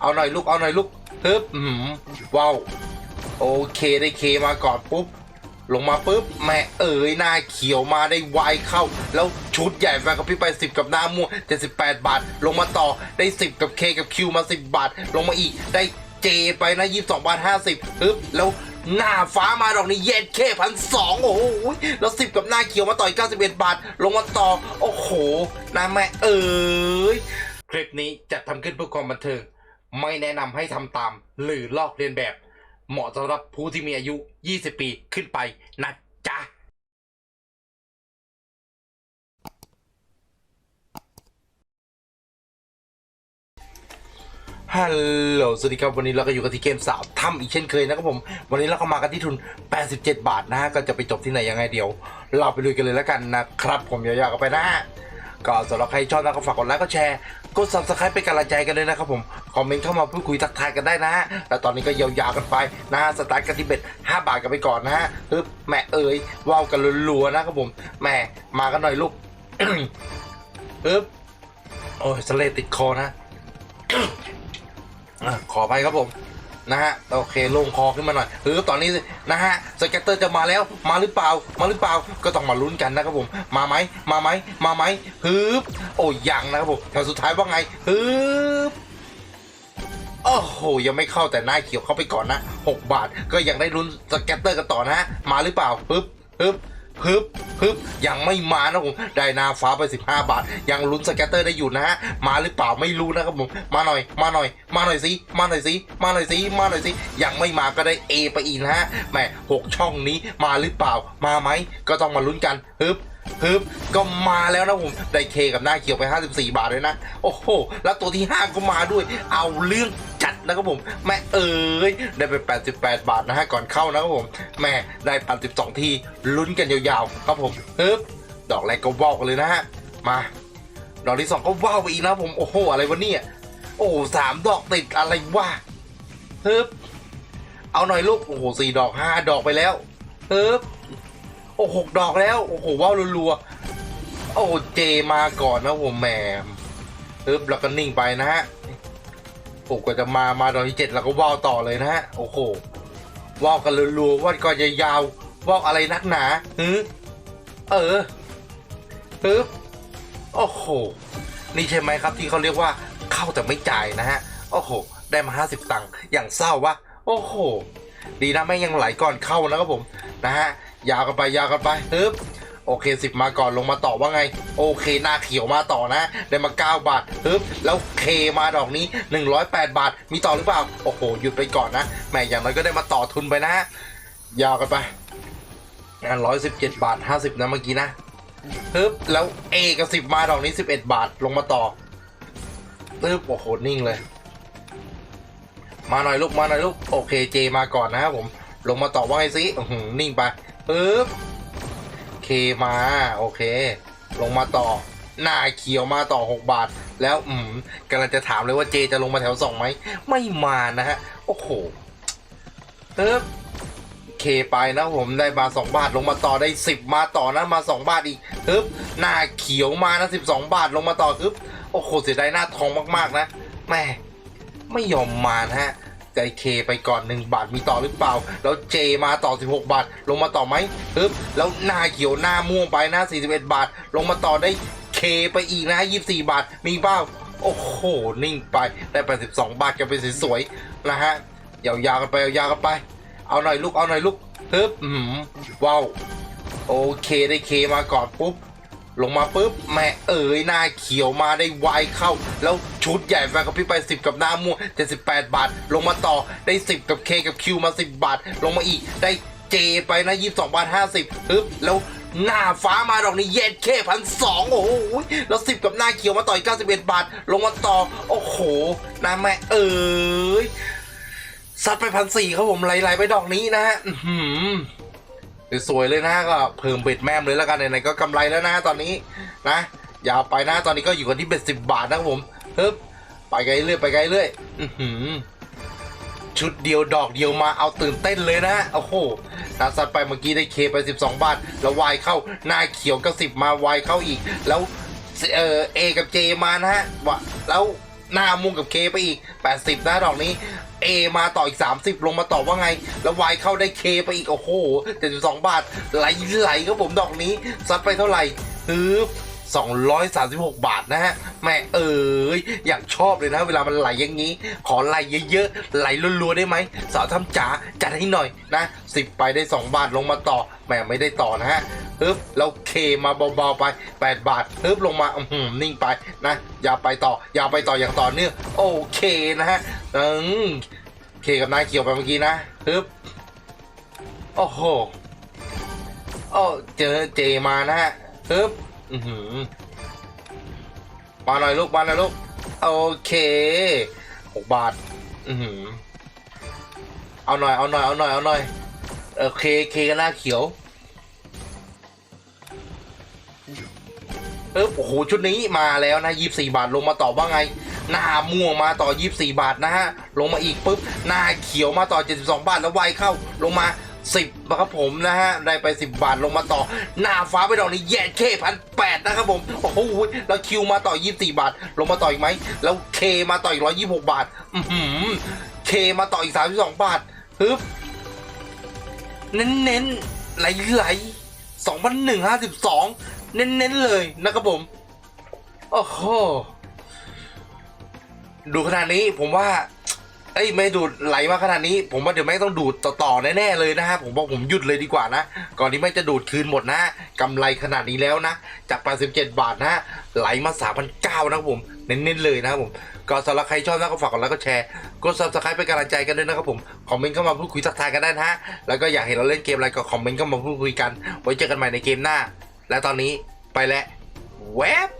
เอาหน่อยลูกเอาหน่อยลูกฮึบอืมว้าวโอเคได้เคมาก่อนปุ๊บลงมาปุ๊บแม่เอ๋ยหน้าเขียวมาได้ไวเข้า แล้วชุดใหญ่แฟนกับพี่ไป 10 กับหน้าม่วง78 บาท ลงมาต่อได้ 10 กับเคกับคิวมา 10 บาท ลงมาอีกได้เจไปนะ22บาท50ฮึบแล้วหน้าฟ้ามาดอกนี้เย็ดเคพันสองโอ้โหแล้ว10กับหน้าเขียวมาต่อย91 บาท ลงมาต่อ โอ้โหหน้าแม่เอ๋ยคลิปนี้จัดทำขึ้นเพื่อความบันเทิง ไม่แนะนำให้ทำตาม หรือลอกเลียนแบบ เหมาะสำหรับผู้ที่มีอายุ 20 ปีขึ้นไปนะจ๊ะฮัลโหล สวัสดีครับ วันนี้เราก็อยู่กันที่เกมสาวถ้ำอีกเช่นเคยนะครับผม วันนี้เราก็มากันที่ทุน 87 บาทนะฮะ ก็จะไปจบที่ไหนยังไงเดี๋ยว เราไปดูกันเลยแล้วกันนะครับ ผมยาวๆกันไปนะฮะ ก็สำหรับใครชอบนะก็ฝากกดไลค์กดแชร์กด subscribe เป็นกำลังใจกันด้วยนะครับผมคอมเมนต์เข้ามาพูดคุยทักทายกันได้นะฮะแล้วตอนนี้ก็ยาวๆกันไปนะฮะสตาร์ทกันที่เบ็ด5บาทกันไปก่อนนะฮะฮึบแม่เอ๋ยว้าวกันรัวๆนะครับผมแม่มากันหน่อยลูกฮึบโอ้ยสะเลติดคอนะขอไปครับผม นะฮะโอเคลงคอขึ้นมาหน่อยคือตอนนี้นะฮะสเก็ตเตอร์จะมาแล้วมาหรือเปล่ามาหรือเปล่าก็ต้องมาลุ้นกันนะครับผม มาไหมมาไหมมาไหมฮึบโอ้ยังนะครับผมแถวสุดท้ายว่าไงฮึบโอ้โหยังไม่เข้าแต่หน้าเขียวเข้าไปก่อนนะ 6 บาทก็ยังได้ลุ้นสเก็ตเตอร์กันต่อนะฮะมาหรือเปล่าฮึบฮึบ ฮึบฮึบยังไม่มานะผมไดนาฟ้าไป 15 บาท ยังลุ้นสเก็ตเตอร์ได้อยู่นะฮะมาหรือเปล่าไม่รู้นะครับผมมาหน่อยมาหน่อย มาหน่อยสิมาหน่อยสิมาหน่อยสิมาหน่อยสิยังไม่มาก็ได้ A ไปอีกนะฮะแหมหกช่องนี้มาหรือเปล่ามาไหมก็ต้องมาลุ้นกันฮึบ ฮึบก็มาแล้วนะผมได้เคกับหน้าเขียวไป 54 บาทเลยนะ โอ้โห แล้วตัวที่ 5 ก็มาด้วย เอาเรื่องจัดนะครับผม แม่เอ๋ยได้ไป 88 บาทนะฮะก่อนเข้านะครับผม แม่ได้ 82 ทีลุ้นกันยาวๆ ครับผมฮึบดอกแรกก็ว่าวกันเลยนะฮะ มาดอกที่สองก็ว้าวไปอีกนะผม โอ้โห อะไรวะเนี่ย โอ้สามดอกติดอะไรวะฮึบเอาหน่อยลูก โอ้โหสี่ดอกห้าดอกไปแล้วฮึบ โอ้หกดอกแล้ว โอ้โหว้าวรัวๆ โอ้เจมาก่อนนะผมแหมฮึบแล้วก็นิ่งไปนะฮะโอ้กว่าจะมามาดอกที่เจ็ดเราก็ว้าวต่อเลยนะฮะ โอ้โหว้าวกันรัวๆว่าก็จะยาวว้าวอะไรนักหนาฮึเออฮึบโอ้โห นี่ใช่ไหมครับที่เขาเรียกว่าเข้าแต่ไม่จ่ายนะฮะ โอ้โห ได้มา 50 ตังค์อย่างเศร้าวะ โอ้โห ดีนะแม่งยังไหลก่อนเข้านะครับผมนะฮะยาวกันไปยาวกันไปฮึบโอเคสิบมาก่อนลงมาต่อว่าไง โอเคหน้าเขียวมาต่อนะ ได้มา 9 บาทฮึบแล้วเคมาดอกนี้ 108 บาท มีต่อหรือเปล่า โอ้โห หยุดไปก่อนนะแม่อย่างน้อยก็ได้มาต่อทุนไปนะ ยาวกันไปงานร้อยสิบเจ็ดบาทห้าสิบนะเมื่อกี้นะฮึบแล้ว A กับสิบมาดอกนี้สิบเอ็ดบาทลงมาต่อฮึบโอ้โหนิ่งเลย มาหน่อยลูกมาหน่อยลูกโอเคเจมาก่อนนะครับผม ลงมาต่อว่าไงสิหือนิ่งไปฮึบเคมาโอเค ลงมาต่อหน้าเขียวมาต่อ 6 บาท แล้วอืมกำลังจะถามเลยว่าเจจะลงมาแถวสองไหมไม่มานะฮะโอ้โหฮึบเคไปนะผมได้มา 2 บาทลงมาต่อได้ 10 มาต่อนะมา 2 บาทอีกฮึบหน้าเขียวมานะ 12 บาทลงมาต่อฮึบโอ้โหเสียดายหน้าทองมากๆนะแม่ ไม่ยอมมานะฮะใจเคไปก่อน 1 บาทมีต่อหรือเปล่า แล้วเจมาต่อ 16 บาท ลงมาต่อไหมฮึบแล้วหน้าเขียวหน้าม่วงไปนะ41 บาท ลงมาต่อได้เคไปอีกนะ 24 บาท มีเปล่าโอ้โห นิ่งไปได้ 82 บาทกันไปสวยๆนะฮะยาวๆกันไปยาวๆกันไป เอาหน่อยลูกเอาหน่อยลูกฮึบอืมว้าวโอเคได้เคมาก่อนปุ๊บ ลงมาปุ๊บแม่เอ๋ยหน้าเขียวมาได้ไวเข้า แล้วชุดใหญ่แฟนกับพี่ไป 10 กับหน้าม่วง78 บาท ลงมาต่อได้ 10 กับเคกับคิวมา 10 บาท ลงมาอีกได้เจไปนะ22บาท50ฮึบแล้วหน้าฟ้ามาดอกนี้เย็ดเคพันสองโอ้โหแล้ว10กับหน้าเขียวมาต่อย91บเอ็ดบาท ลงมาต่อ โอ้โหน้าแม่เอ๋ยซัดไปพันสี่ครับผมไหลๆไปดอกนี้นะฮะ สวยเลยนะก็เพิ่มเบ็ดแม่มเลยแล้วกันไหนๆก็กำไรแล้วนะตอนนี้นะอย่าไปนะตอนนี้ก็อยู่กันที่เบ็ดสิบบาทนะครับผมฮึบไปไกลเรื่อยไปไกลเรื่อยชุดเดียวดอกเดียวมาเอาตื่นเต้นเลยนะโอ้โหนะซัดไปเมื่อกี้ได้เคไป 12 บาท แล้ววายเข้าหน้าเขียวก็สิบมาวายเข้าอีก แล้วเออเอกับเจมานะฮะแล้ว หน้ามุ่งกับเคไปอีก 80นะดอกนี้ A มาต่ออีก 30 ลงมาต่อว่าไง แล้ว Y เข้าได้ K ไปอีก โอ้โห72บาท ไหลไหลครับผมดอกนี้ ซัดไปเท่าไหร่ฮึบ236 บาทนะฮะแม่เอ๋ยอยากชอบเลยนะเวลามันไหลอย่างนี้ ขอไหลเยอะๆไหลรัวๆได้ไหมสาวทำจ๋าจัดให้หน่อยนะ10 ไปได้ 2 บาทลงมาต่อแหมไม่ได้ต่อนะฮะ ฮึบแล้วเคมาเบาๆไป 8 บาทฮึบลงมาอือหือนิ่งไปนะ อย่าไปต่อ อย่าไปต่ออย่างต่อเนื่องโอเคนะฮะอืมเคกับนายเกี่ยวไปเมื่อกี้นะฮึบโอ้โหโอ้เจอเจมานะฮะฮึบอือหือมาหน่อยลูกมาหน่อยลูกโอเคหกบาท อือหือเอาหน่อยเอาหน่อยเอาหน่อยเอาหน่อยโอเคเคก็หน้าเขียวึ๊บโอ้โหชุดนี้มาแล้วนะยีบาทลงมาต่อว่าไง หน้าม่วงมาต่อ 24 บาทนะฮะลงมาอีกปึ๊บหน้าเขียวมาต่อ 72 บาทแล้วไวเข้าลงมา10นะครับผมนะฮะได้ไป 10 บาทลงมาต่อ หน้าฟ้าไปดอกนี้แย่เคพันแปดนะครับผมโอ้โหแล้วคิวมาต่อ 24 บาท ลงมาต่ออีกไหมแล้วเคมาต่ออีก126 บาท อืมเคมาต่ออีก 32 บาทฮึบเน้นๆไหลๆ2,152 เน้นๆเลยนะครับผม โอ้โห ดูขนาดนี้ผมว่า เอ้ยไม่ดูดไหลมาขนาดนี้ ผมว่าเดี๋ยวแม่งต้องดูดต่อๆแน่ๆเลยนะฮะผมบอกผมหยุดเลยดีกว่านะ ก่อนที่แม่งจะดูดคืนหมดนะกำไรขนาดนี้แล้วนะ จาก 87 บาทนะไหลมา 3,900นะครับผมเน้นๆเลยนะครับผมก็สำหรับใครชอบนะก็ฝากกดไลค์กดแชร์กด subscribe เป็นกำลังใจกันด้วยนะครับผมคอมเมนต์เข้ามาพูดคุยทักทายกันได้นะฮะแล้วก็อยากเห็นเราเล่นเกมอะไรก็คอมเมนต์เข้ามาพูดคุยกัน ไว้เจอกันใหม่ในเกมหน้า และตอนนี้ไปแล้วแวบ